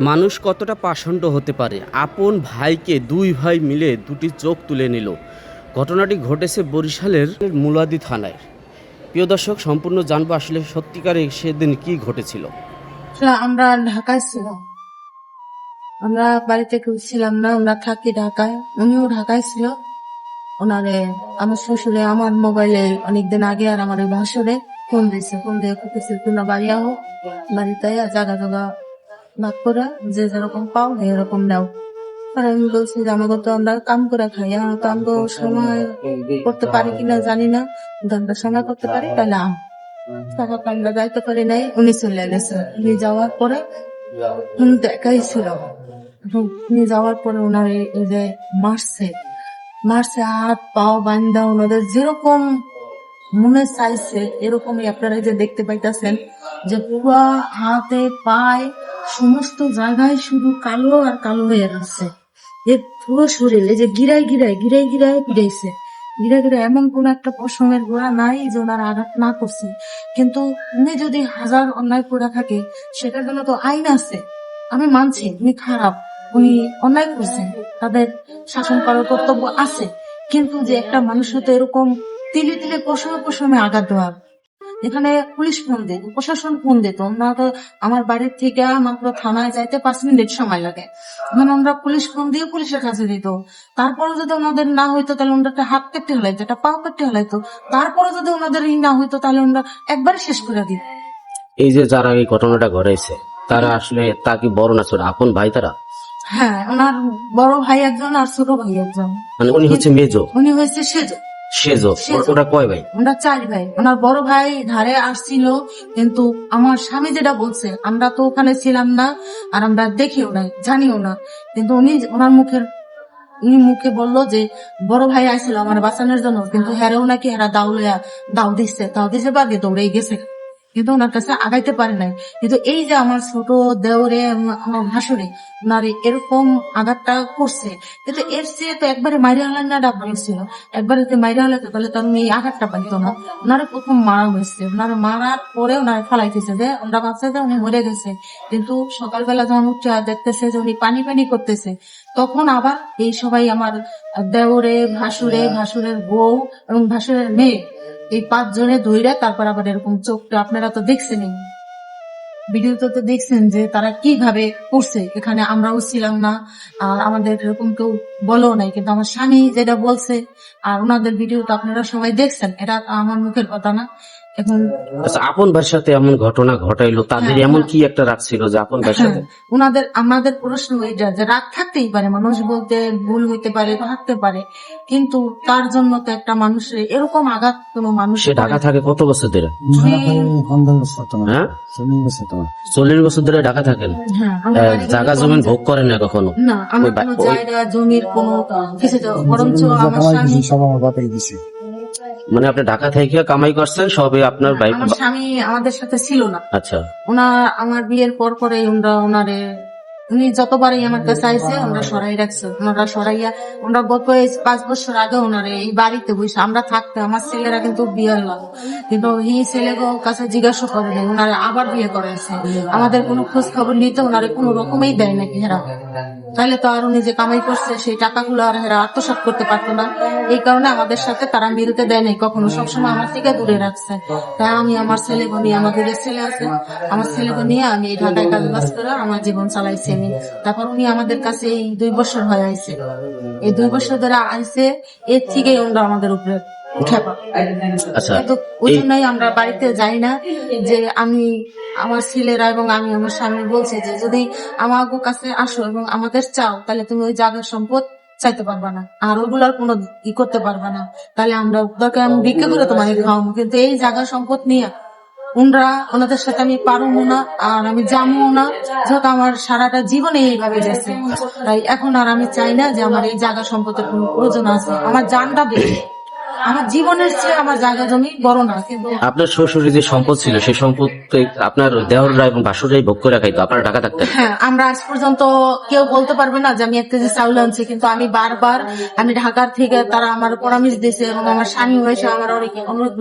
মানুষ কতটা পাষণ্ড হতে পারে? আপন ভাইকে দুই ভাই মিলে দুটি চোখ তুলে নিল। ঘটনাটি ঘটেছে বরিশালের মুলাদি থানায়। প্রিয় দর্শক, সম্পূর্ণ জানব আসলে সত্যিকারে সেদিন কি ঘটেছিল। আসলে আমরা ঢাকায় ছিলাম। আমরা বাড়িতে কেউ ছিলাম না, আমরা থাকি ঢাকায়। উনিও ঢাকায় ছিল। ওনারে, আমার শ্বশুরে, আমার মোবাইলে অনেকদিন আগে আর আমার ভাসুরে ফোন দিয়েছে। ফোন দিয়ে কিছু তোমরা বাড়ি আহো, বাড়িতে জায়গা জায়গা ভাগ করে যে যেরকম পাও এরকম নাও। আর আমি বলছি যে আমাকে তো আমরা কাম করে খাই আমরা তো আমরা সময় করতে পারি কিনা জানি না আমরা সময় করতে পারি তাহলে আম টাকা আমরা যাইতে পারি নাই উনি চলে গেছে। উনি যাওয়ার পরে উনি তো একাই ছিল। উনি যাওয়ার পরে ওনার এই যে মারছে মারছে হাত পাও বান্ধা ওনাদের যেরকম মনে চাইছে এরকমই আপনারা যে দেখতে পাইতেছেন যে পুরা হাতে, পায়ে সমস্ত জায়গায় শুধু কালো আর কালো হয়ে যাচ্ছে যে পুরো শরীর যে গিরাই গিরাই গিরাই গিরাই পিড়াইছে। গিরা গিরা এমন কোন একটা পশমের গোড়া নাই যে ওনার আঘাত না করছে। কিন্তু উনি যদি হাজার অন্যায় করে থাকে, সেটার জন্য তো আইন আছে। আমি মানছি, উনি খারাপ। উনি অন্যায় করছেন। তাদের শাসন করার কর্তব্য আছে। কিন্তু যে একটা মানুষের তো এরকম তিলে তিলে পশমে পশমে আঘাত দেওয়া। এখানে পুলিশ ফোন দিত প্রশাসন ফোন দিত আমরা তো আমার বাড়ির থেকে মাত্র থানায় যাইতে পাঁচ মিনিট সময় লাগে। মানে আমরা পুলিশ ফোন দিয়ে পুলিশের কাছে দিত। তারপরে যদি ওনাদের না হইতো তাহলে ওনাদেরকে হাত কেটে হলাইতো একটা পাও কেটে হলাইতো তারপরে যদি ওনাদের ই না হইতো তাহলে আমরা একবারে শেষ করে দিত। এই যে যারা এই ঘটনাটা ঘটেছে তারা আসলে তা কি বড় না ছোট? আপন ভাই তারা? হ্যাঁ ওনার বড় ভাই একজন আর ছোট ভাই একজন। মানে উনি হচ্ছে মেজো? উনি হয়েছে সেজ। সেজো। সেজো। ওটা কয় ভাই? আমরা চার ভাই। ওনার বড় ভাই ধারে আসছিল কিন্তু আমার স্বামী যেটা বলছে আমরা তো ওখানে ছিলাম না আর আমরা দেখিও না জানিও না। কিন্তু উনি ওনার মুখের উনি মুখে বলল যে বড় ভাই আইছিল আমার বাঁচানোর জন্য কিন্তু হ্যারেও নাকি হেরা দাও দাউ দাও দিচ্ছে দাও দিছে বাদে দৌড়ে গেছে। কিন্তু ওনার কাছে আগাইতে পারে নাই। কিন্তু এই যে আমার ছোট দেওরে আমার ভাসুরে ওনার এরকম আঘাতটা করছে, কিন্তু এর চেয়ে তো একবারে মাইরে হালান্নাটা ভালো ছিল। একবারে যদি মাইরে হালাতো তাহলে তার এই আঘাতটা পাইতো না। ওনারে প্রথম মারা হয়েছে। ওনারে মারার পরে ওনারে ফালাইতেছে যে ওনারা ভাবছে যে উনি মরে গেছে। কিন্তু সকালবেলা যখন উঠছে দেখতেছে যে উনি পানি পানি করতেছে, তখন আবার এই সবাই আমার দেওরে ভাসুরে, ভাসুরের বউ এবং ভাসুরের মেয়ে এই পাঁচ জনে ধইরা তারপর আবার এরকম চোখটা আপনারা তো দেখছেনই। ভিডিওতে তো দেখছেন যে তারা কীভাবে করছে। এখানে আমরাও ছিলাম না, আর আমাদের এরকম কেউ বলো নাই, কিন্তু আমার স্বামী যেটা বলছে, আর ওনাদের ভিডিও তো আপনারা সবাই দেখছেন, এটা আমার মুখের কথা না। আচ্ছা আপন ভাইয়ের সাথে এমন ঘটনা ঘটাইলো তাদের হ্যাঁ, এমন হ্যাঁ। কি একটা রাখছিল যে আপন ভাইয়ের সাথে? হ্যাঁ, ওনাদের আমাদের প্রশ্ন এটা যে রাগ থাকতেই পারে মানুষ বলতে ভুল হইতে পারে থাকতে পারে কিন্তু তার জন্য তো একটা মানুষের এরকম আঘাত কোনো মানুষ সে ঢাকা থাকে কত বছর ধরে? হ্যাঁ? চল্লিশ বছর ধরে ঢাকা থাকেন? হ্যাঁ জায়গা জমিন ভোগ করেন না কখনো? না আমার কোনো জায়গা জমির কোনো কিছু তো বরঞ্চ আমার স্বামী মানে আপনি ঢাকা থেকে কামাই করছেন সবে আপনার ভাই আমার স্বামী আমাদের সাথে ছিল না। আচ্ছা। ওনার আমার বিয়ের পর পরে ওনারা ওনারে উনি যতবারই আমার কাছে আইসে আমরা সরাই রাখছে। ওনারা সরাইয়া, ওনারা গত পাঁচ বছর আগে ওনারে এই বাড়িতে বসে, আমরা থাকতে আমার ছেলেরা কিন্তু বিয়ে হলো কিন্তু এই ছেলে কাছে জিজ্ঞাসা করে নাই, ওনারা আবার বিয়ে করেছে আমাদের কোনো খোঁজ খবর নিতে ওনারে কোনো রকমেই দেয় নাকি হেরা। তাহলে তো আর উনি যে কামাই করছে, সেই টাকাগুলো আর হেরা আত্মসাৎ করতে পারতো না। এই কারণে আমাদের সাথে তারা মিলতে দেয় নাই, কখনো সবসময় আমার থেকে দূরে রাখছে। তাই আমি আমার ছেলেকে নিয়ে, আমাদের ছেলে আছে, আমার ছেলেকে নিয়ে আমি এই ঢাকায় কাজ বাজ করে আমার জীবন চালাইছি। আমি তারপর উনি আমাদের কাছে এই দুই বছর হয়ে আইছে। এই দুই বছর ধরে আইছে এর থেকেই ওনারা আমাদের উপরে আচ্ছা কিন্তু ওই জন্যই আমরা বাড়িতে যাই না যে আমি আমার ছেলেরা এবং আমি আমার স্বামী বলছে যে যদি আমার কাছে আসো এবং আমাদের চাও তাহলে তুমি ওই জায়গার সম্পদ চাইতে পারবা না। আর ওগুলার কোনো ই করতে পারবা না। তাহলে আমরা দরকার আমি ভিক্ষা করে তোমাকে খাওয়াবো। কিন্তু এই জায়গার সম্পদ নিয়ে ওনরা ওনাদের সাথে আমি পারব না আর আমি জানব না। যেহেতু আমার সারাটা জীবনে এইভাবে গেছে। তাই এখন আর আমি চাই না যে আমার এই জায়গা সম্পদের কোনো প্রয়োজন আছে। আমার জানটা বেশি আমার জীবনের চেয়ে আমার জায়গা জমি বড় না। কিন্তু আপনার শ্বশুরের যে সম্পদ ছিল সেই সম্পদ আপনার দেওররা এবং বাসুরাই ভোগ করে খাইতো আপনার ঢাকা থাকতেন। হ্যাঁ আমরা আজ পর্যন্ত কেউ বলতে পারবে না যে আমি এক কেজি চাউল আনছি কিন্তু আমি বারবার আমি ঢাকার থেকে তারা আমার পরামর্শ দিয়েছে এবং আমার স্বামী হয়েছে আমার অনেক অনুরোধ